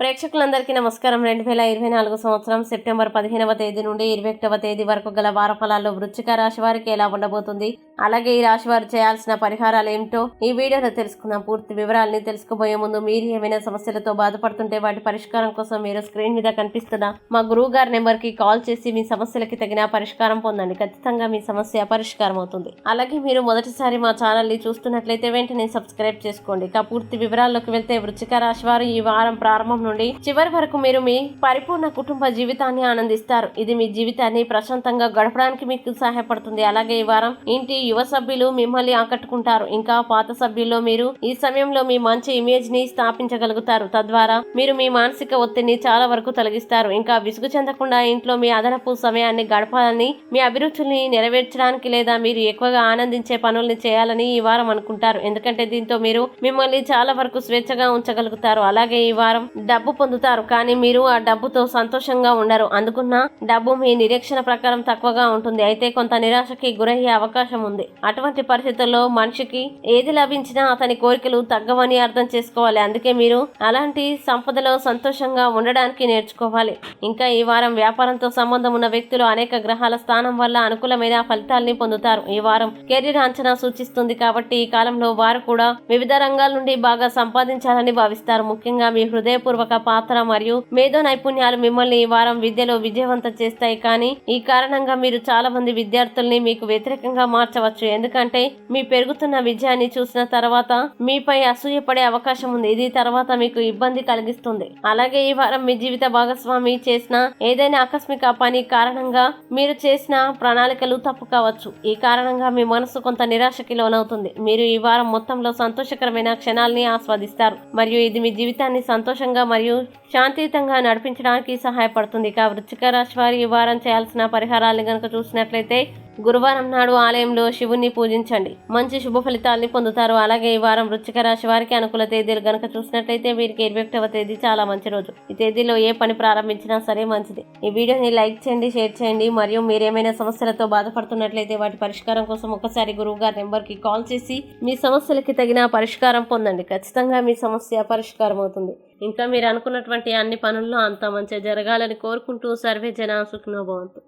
ప్రేక్షకులందరికీ నమస్కారం. రెండు వేల ఇరవై నాలుగు సంవత్సరం సెప్టెంబర్ పదిహేనవ తేదీ నుండి ఇరవై ఒకటవ తేదీ వరకు గల వార ఫలాల్లో వృచ్చిక రాశి వారికి ఎలా ఉండబోతుంది? అలాగే ఈ రాశి వారు చేయాల్సిన పరిహారాలు ఏమిటో ఈ వీడియోలో తెలుసుకుందాం. పూర్తి వివరాలని తెలుసుకోబోయే ముందు మీరు ఏమైనా సమస్యలతో బాధపడుతుంటే వాటి పరిష్కారం కోసం మీరు స్క్రీన్ మీద కనిపిస్తున్న మా గురువు గారి నెంబర్కి కాల్ చేసి మీ సమస్యలకి తగిన పరిష్కారం పొందండి. ఖచ్చితంగా మీ సమస్య పరిష్కారం అవుతుంది. అలాగే మీరు మొదటిసారి మా ఛానల్ని చూస్తున్నట్లయితే వెంటనే సబ్స్క్రైబ్ చేసుకోండి. ఇక పూర్తి వివరాల్లోకి వెళ్తే వృచ్చిక రాశి వారు ఈ వారం ప్రారంభం నుండి చివరి వరకు మీరు మీ పరిపూర్ణ కుటుంబ జీవితాన్ని ఆనందిస్తారు. ఇది మీ జీవితాన్ని ప్రశాంతంగా గడపడానికి మీకు సహాయపడుతుంది. అలాగే ఈ వారం ఇంటి యువ సభ్యులు మిమ్మల్ని ఆకట్టుకుంటారు. ఇంకా పాత సభ్యుల్లో మీరు ఈ సమయంలో మీ మంచి ఇమేజ్ని స్థాపించగలుగుతారు. తద్వారా మీరు మీ మానసిక ఒత్తిడిని చాలా వరకు తొలగిస్తారు. ఇంకా విసుగు చెందకుండా ఇంట్లో మీ అదనపు సమయాన్ని గడపాలని మీ అభిరుచుల్ని నెరవేర్చడానికి లేదా మీరు ఎక్కువగా ఆనందించే పనుల్ని చేయాలని ఈ వారం అనుకుంటారు. ఎందుకంటే దీంతో మీరు మిమ్మల్ని చాలా వరకు స్వేచ్ఛగా ఉంచగలుగుతారు. అలాగే ఈ వారం డబ్బు పొందుతారు. కానీ మీరు ఆ డబ్బుతో సంతోషంగా ఉండరు. అందుకున్న డబ్బు మీ నిరీక్షణ ప్రకారం తక్కువగా ఉంటుంది. అయితే కొంత నిరాశకి గురయ్యే అవకాశం ఉంది. అటువంటి పరిస్థితుల్లో మనిషికి ఏది లభించినా అతని కోరికలు తగ్గవని అర్థం చేసుకోవాలి. అందుకే మీరు అలాంటి సంపదలో సంతోషంగా ఉండడానికి నేర్చుకోవాలి. ఇంకా ఈ వారం వ్యాపారంతో సంబంధం ఉన్న వ్యక్తులు అనేక గ్రహాల స్థానం వల్ల అనుకూలమైన ఫలితాల్ని పొందుతారు. ఈ వారం కెరీర్ అంచనా సూచిస్తుంది కాబట్టి ఈ కాలంలో వారు కూడా వివిధ రంగాల నుండి బాగా సంపాదించాలని భావిస్తారు. ముఖ్యంగా మీ హృదయపూర్వక పాత్ర మరియు మేధో నైపుణ్యాలు మిమ్మల్ని ఈ వారం విద్యలో విజయవంతం చేస్తాయి. కానీ ఈ కారణంగా మీరు చాలా మంది విద్యార్థుల్ని మీకు వ్యతిరేకంగా మార్చవచ్చు ఎందుకంటే మీ పెరుగుతున్న విజయాన్ని చూసిన తర్వాత మీపై అసూయపడే అవకాశం ఉంది. ఇది తర్వాత మీకు ఇబ్బంది కలిగిస్తుంది. అలాగే ఈ వారం మీ జీవిత భాగస్వామి చేసిన ఏదైనా ఆకస్మిక పని కారణంగా మీరు చేసిన ప్రణాళికలు తప్పు కావచ్చు. ఈ కారణంగా మీ మనసు కొంత నిరాశకి లోనవుతుంది. మీరు ఈ వారం మొత్తంలో సంతోషకరమైన క్షణాల్ని ఆస్వాదిస్తారు. మరియు ఇది మీ జీవితాన్ని సంతోషంగా మరియు శాంతియుతంగా నడిపించడానికి సహాయపడుతుంది. ఇక వృచ్చిక రాశి వారి ఈ వారం చేయాల్సిన పరిహారాలు కనుక చూసినట్లయితే గురువారం నాడు ఆలయంలో శివుణ్ణి పూజించండి. మంచి శుభ ఫలితాల్ని పొందుతారు. అలాగే ఈ వారం వృచ్చిక రాశి వారికి అనుకూల తేదీలు గనక చూసినట్లయితే వీరికి ఇరవై ఒకటవ తేదీ చాలా మంచి రోజు. ఈ తేదీలో ఏ పని ప్రారంభించినా సరే మంచిది. ఈ వీడియోని లైక్ చేయండి షేర్ చేయండి. మరియు మీరు ఏమైనా సమస్యలతో బాధపడుతున్నట్లయితే వాటి పరిష్కారం కోసం ఒకసారి గురువు గారి నెంబర్కి కాల్ చేసి మీ సమస్యలకి తగిన పరిష్కారం పొందండి. ఖచ్చితంగా మీ సమస్య పరిష్కారం అవుతుంది. ఇంకా మీరు అనుకున్నటువంటి అన్ని పనుల్లో అంత మంచిగా జరగాలని కోరుకుంటూ సర్వే జన సుఖినోభవంతు